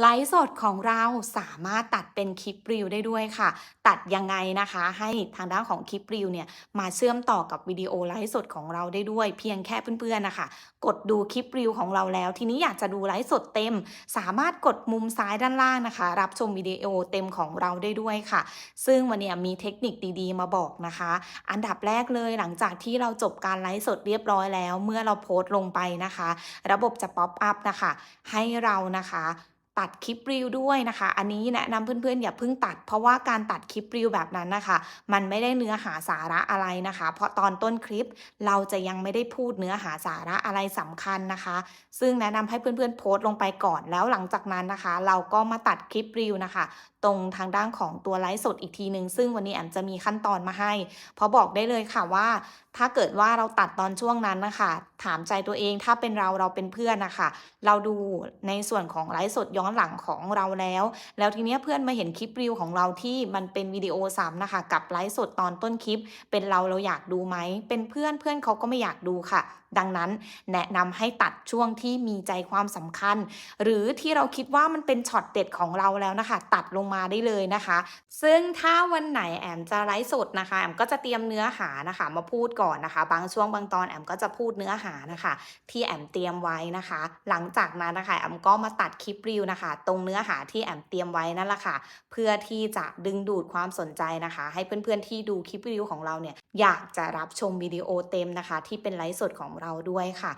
ไลฟ์สดของเราสามารถตัดเป็นคลิปรีวได้ด้วยค่ะ ตัดยังไงนะคะ ให้ทางด้านของคลิปรีวเนี่ยมาเชื่อมต่อกับวิดีโอไลฟ์สดของเราได้ด้วย เพียงแค่เพื่อนๆนะคะ กดดูคลิปรีวของเราแล้ว ทีนี้อยากจะดูไลฟ์สดเต็ม สามารถกดมุมซ้ายด้านล่างนะคะ รับชมวิดีโอเต็มของเราได้ด้วยค่ะ ซึ่งวันนี้มีเทคนิคดีๆ มาบอกนะคะ อันดับแรกเลยหลังจากที่เราจบการไลฟ์สดเรียบร้อยแล้ว เมื่อเราโพสต์ลงไปนะคะ ระบบจะป๊อปอัพนะคะ ให้เรานะคะ ตัดคลิปรีวด้วยนะคะ อันนี้แนะนำเพื่อนๆ อย่าเพิ่งตัด เพราะว่าการตัดคลิปรีวแบบนั้นนะคะ มันไม่ได้เนื้อหาสาระอะไรนะคะ เพราะตอนต้นคลิปเราจะยังไม่ได้พูดเนื้อหาสาระอะไรสำคัญนะคะ ซึ่งแนะนำให้เพื่อนๆ โพสต์ลงไปก่อนแล้วหลังจากนั้นนะคะ เราก็มาตัดคลิปรีวนะคะ ตรงทางด้านของตัวไลฟ์สดอีกทีหนึ่งซึ่งวันนี้แอมจะมีขั้นตอนมาให้ เพราะบอกได้เลยค่ะว่า ถ้าเกิดว่าเราตัดตอนช่วงนั้นนะคะ ถามใจตัวเองถ้าเป็นเราเราเป็นเพื่อนนะคะเราดูในส่วนของไลฟ์สดย้อนหลังของเราแล้ว แล้วทีนี้เพื่อนมาเห็นคลิปรีวของเราที่มันเป็นวิดีโอซ้ำนะคะ กับไลฟ์สดตอนต้นคลิป เป็นเราเราอยากดูไหม เป็นเพื่อนเพื่อนเขาก็ไม่อยากดูค่ะ ดังนั้นแนะนำให้ตัดช่วงที่มีใจความสำคัญ หรือที่เราคิดว่ามันเป็นช็อตเด็ดของเราแล้วนะคะ ตัดลงมาได้เลยนะคะ ซึ่งถ้าวันไหนแอมจะไลฟ์สดนะคะ แอมก็จะเตรียมเนื้อหานะคะ มาพูดก่อนนะคะ บางช่วงบางตอนแอมก็จะพูดเนื้อหานะคะ ที่แอมเตรียมไว้นะคะ หลังจากนั้นนะคะแอมก็มาตัดคลิปรีวนะคะ ตรงเนื้อหาที่แอมเตรียมไว้นั่นแหละค่ะ เพื่อที่จะดึงดูดความสนใจนะคะ ให้เพื่อนๆที่ดูคลิปวิดีโอของเราเนี่ยอยากจะรับชมวิดีโอเต็มนะคะ ที่เป็นไลฟ์สดของเราด้วยค่ะ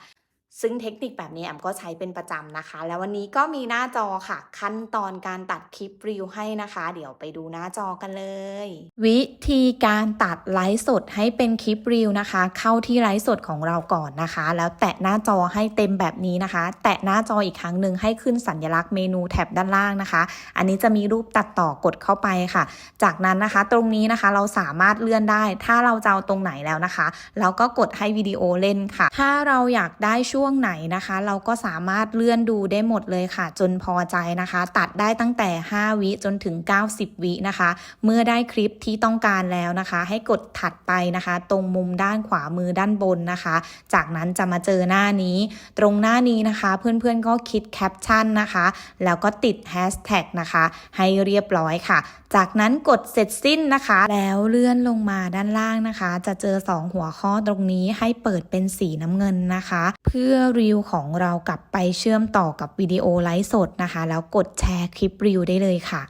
ซึ่งเทคนิคแบบนี้แอมก็ใช้เป็นประจำนะคะ แล้ววันนี้ก็มีหน้าจอค่ะ ขั้นตอนการตัดคลิปรีวให้นะคะ เดี๋ยวไปดูหน้าจอกันเลย วิธีการตัดไลฟ์สดให้เป็นคลิปรีวนะคะ เข้าที่ไลฟ์สดของเราก่อนนะคะ แล้วแตะหน้าจอให้เต็มแบบนี้นะคะ แตะหน้าจออีกครั้งหนึ่งให้ขึ้นสัญลักษณ์เมนูแท็บด้านล่างนะคะ อันนี้จะมีรูปตัดต่อกดเข้าไปค่ะ จากนั้นนะคะ ตรงนี้นะคะเราสามารถเลื่อนได้ ถ้าเราจะเอาตรงไหนแล้วนะคะ เราก็กดให้วิดีโอเล่นค่ะ ถ้าเราอยากได้ช่วงไหนนะคะ เราก็สามารถเลื่อนดูได้หมดเลยค่ะ จนพอใจนะคะ ตัดได้ตั้งแต่ 5 วิจนถึง 90 วินะคะ เมื่อได้คลิปที่ต้องการแล้วนะคะ ให้กดถัดไปนะคะ ตรงมุมด้านขวามือด้านบนนะคะ จากนั้นจะมาเจอหน้านี้ ตรงหน้านี้นะคะ เพื่อนๆก็คิดแคปชั่นนะคะ แล้วก็ติดแฮชแท็กนะคะ ให้เรียบร้อยค่ะ จากนั้นกดเสร็จสิ้นนะคะ แล้วเลื่อนลงมาด้านล่างนะคะ จะเจอ 2 หัวข้อตรงนี้ให้เปิดเป็นสีน้ำเงินนะคะ เพื่อพื่อรีวของเรากลับไปเชื่อมต่อกับวิดีโอไลฟ์สดนะคะ แล้วกดแชร์คลิปรีวได้เลยค่ะ